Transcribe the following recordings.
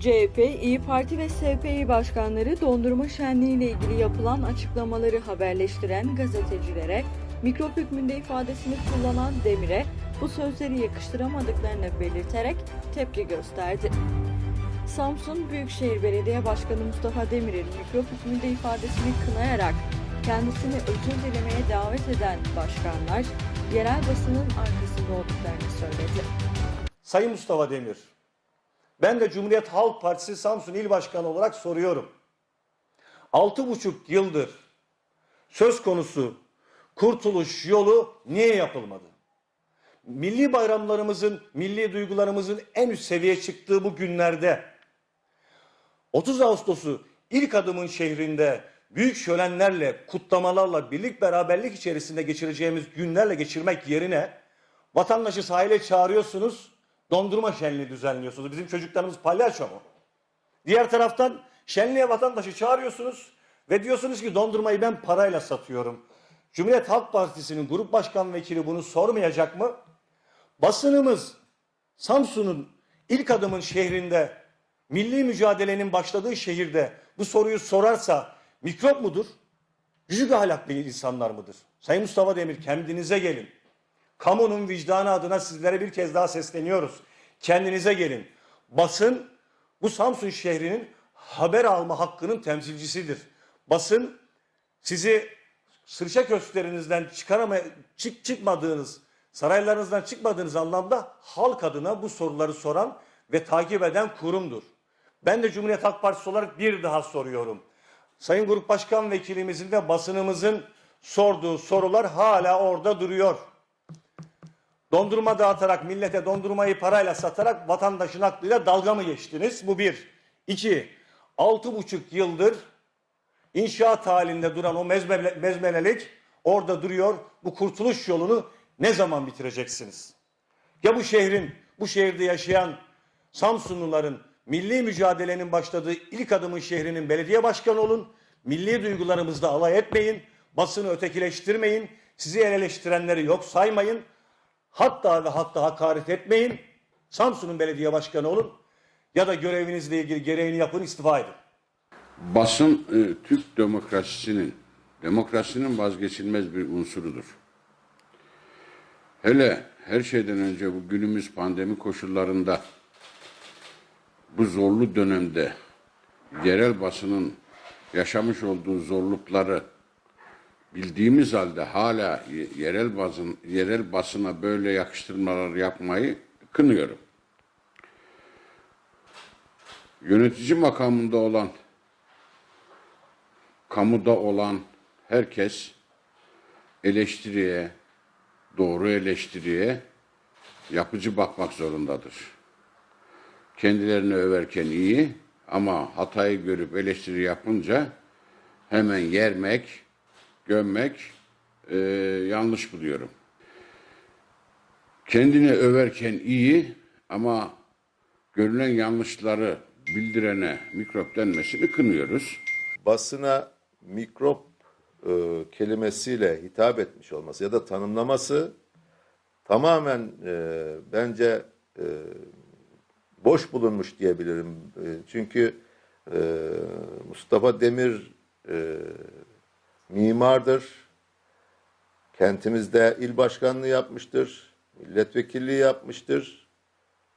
CHP, İyi Parti ve SPİ başkanları dondurma şenliği ile ilgili yapılan açıklamaları haberleştiren gazetecilere mikrop hükmünde ifadesini kullanan Demir'e bu sözleri yakıştıramadıklarını belirterek tepki gösterdi. Samsun Büyükşehir Belediye Başkanı Mustafa Demir'in mikrop hükmünde ifadesini kınayarak kendisini özür dilemeye davet eden başkanlar yerel basının arkasında olduklarını söyledi. Sayın Mustafa Demir, ben de Cumhuriyet Halk Partisi Samsun İl Başkanı olarak soruyorum. Altı buçuk yıldır söz konusu kurtuluş yolu niye yapılmadı? Milli bayramlarımızın, milli duygularımızın en üst seviyeye çıktığı bu günlerde 30 Ağustos'u ilk adımın şehrinde büyük şölenlerle, kutlamalarla, birlik beraberlik içerisinde geçireceğimiz günlerle geçirmek yerine vatandaşı sahile çağırıyorsunuz, dondurma şenliği düzenliyorsunuz. Bizim çocuklarımız palyaço mu? Diğer taraftan şenliğe vatandaşı çağırıyorsunuz ve diyorsunuz ki dondurmayı ben parayla satıyorum. Cumhuriyet Halk Partisi'nin grup başkan vekili bunu sormayacak mı? Basınımız Samsun'un ilk adımın şehrinde, milli mücadelenin başladığı şehirde bu soruyu sorarsa mikrop mudur? Yüzük ahlaklı insanlar mıdır? Sayın Mustafa Demir kendinize gelin. Kamunun vicdanı adına sizlere bir kez daha sesleniyoruz. Kendinize gelin. Basın bu Samsun şehrinin haber alma hakkının temsilcisidir. Basın sizi sırça köşklerinizden çıkaramay çık çıkmadığınız, saraylarınızdan çıkmadığınız anlamda halk adına bu soruları soran ve takip eden kurumdur. Ben de Cumhuriyet Halk Partisi olarak bir daha soruyorum. Sayın Grup Başkan Vekilimizin ve basınımızın sorduğu sorular hala orada duruyor. Dondurma dağıtarak, millete dondurmayı parayla satarak vatandaşın aklıyla dalga mı geçtiniz? Bu bir. İki, altı buçuk yıldır inşaat halinde duran o mezmele, mezmelelik orada duruyor. Bu kurtuluş yolunu ne zaman bitireceksiniz? Ya bu şehrin, bu şehirde yaşayan Samsunluların milli mücadelenin başladığı ilk adımın şehrinin belediye başkanı olun. Milli duygularımızda alay etmeyin. Basını ötekileştirmeyin. Sizi el eleştirenleri yok saymayın. Hatta ve hatta hakaret etmeyin. Samsun'un belediye başkanı olun. Ya da görevinizle ilgili gereğini yapın istifa edin. Basın e, Türk demokrasisinin, demokrasinin vazgeçilmez bir unsurudur. Hele her şeyden önce bu günümüz pandemi koşullarında bu zorlu dönemde yerel basının yaşamış olduğu zorlukları bildiğimiz halde hala ye- yerel basın yerel basına böyle yakıştırmalar yapmayı kınıyorum. Yönetici makamında olan kamuda olan herkes eleştiriye, doğru eleştiriye yapıcı bakmak zorundadır. Kendilerini överken iyi ama hatayı görüp eleştiri yapınca hemen yermek, gömmek eee, yanlış buluyorum. Kendini överken iyi ama görülen yanlışları bildirene mikrop denmesini kınıyoruz. basına mikrop e, kelimesiyle hitap etmiş olması ya da tanımlaması tamamen e, bence e, boş bulunmuş diyebilirim. E, çünkü e, Mustafa Demir e, mimardır. Kentimizde il başkanlığı yapmıştır. Milletvekilliği yapmıştır.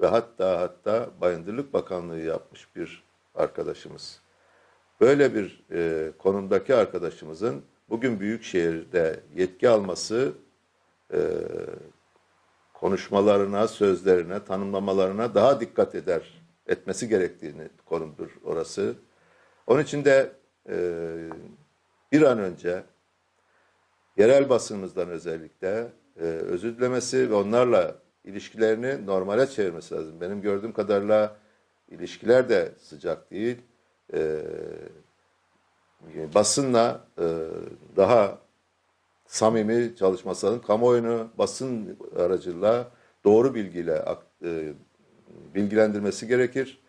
Ve hatta hatta Bayındırlık Bakanlığı yapmış bir arkadaşımız. Böyle bir e, konumdaki arkadaşımızın bugün Büyükşehir'de yetki alması e, konuşmalarına, sözlerine, tanımlamalarına daha dikkat eder, etmesi gerektiğini konumdur orası. Onun için de e, bir an önce yerel basınımızdan özellikle e, özür dilemesi ve onlarla ilişkilerini normale çevirmesi lazım. Benim gördüğüm kadarıyla ilişkiler de sıcak değil. E, basınla e, daha samimi çalışması lazım. Kamuoyunu basın aracılığıyla doğru bilgiyle e, bilgilendirmesi gerekir.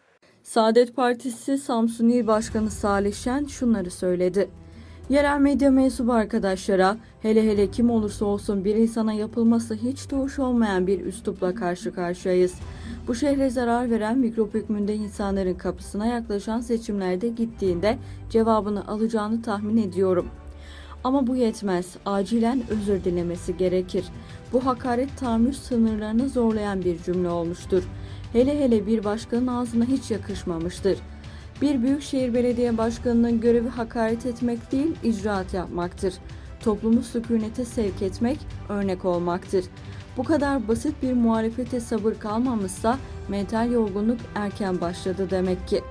Saadet Partisi Samsun İl Başkanı Salih Şen şunları söyledi. Yerel medya mensubu arkadaşlara hele hele kim olursa olsun bir insana yapılması hiç de hoş olmayan bir üslupla karşı karşıyayız. Bu şehre zarar veren mikrop hükmünde insanların kapısına yaklaşan seçimlerde gittiğinde cevabını alacağını tahmin ediyorum. Ama bu yetmez. Acilen özür dilemesi gerekir. Bu hakaret tahammül sınırlarını zorlayan bir cümle olmuştur. Hele hele bir başkanın ağzına hiç yakışmamıştır. Bir büyükşehir belediye başkanının görevi hakaret etmek değil, icraat yapmaktır. Toplumu sükunete sevk etmek, örnek olmaktır. Bu kadar basit bir muhalefete sabır kalmamışsa mental yorgunluk erken başladı demek ki.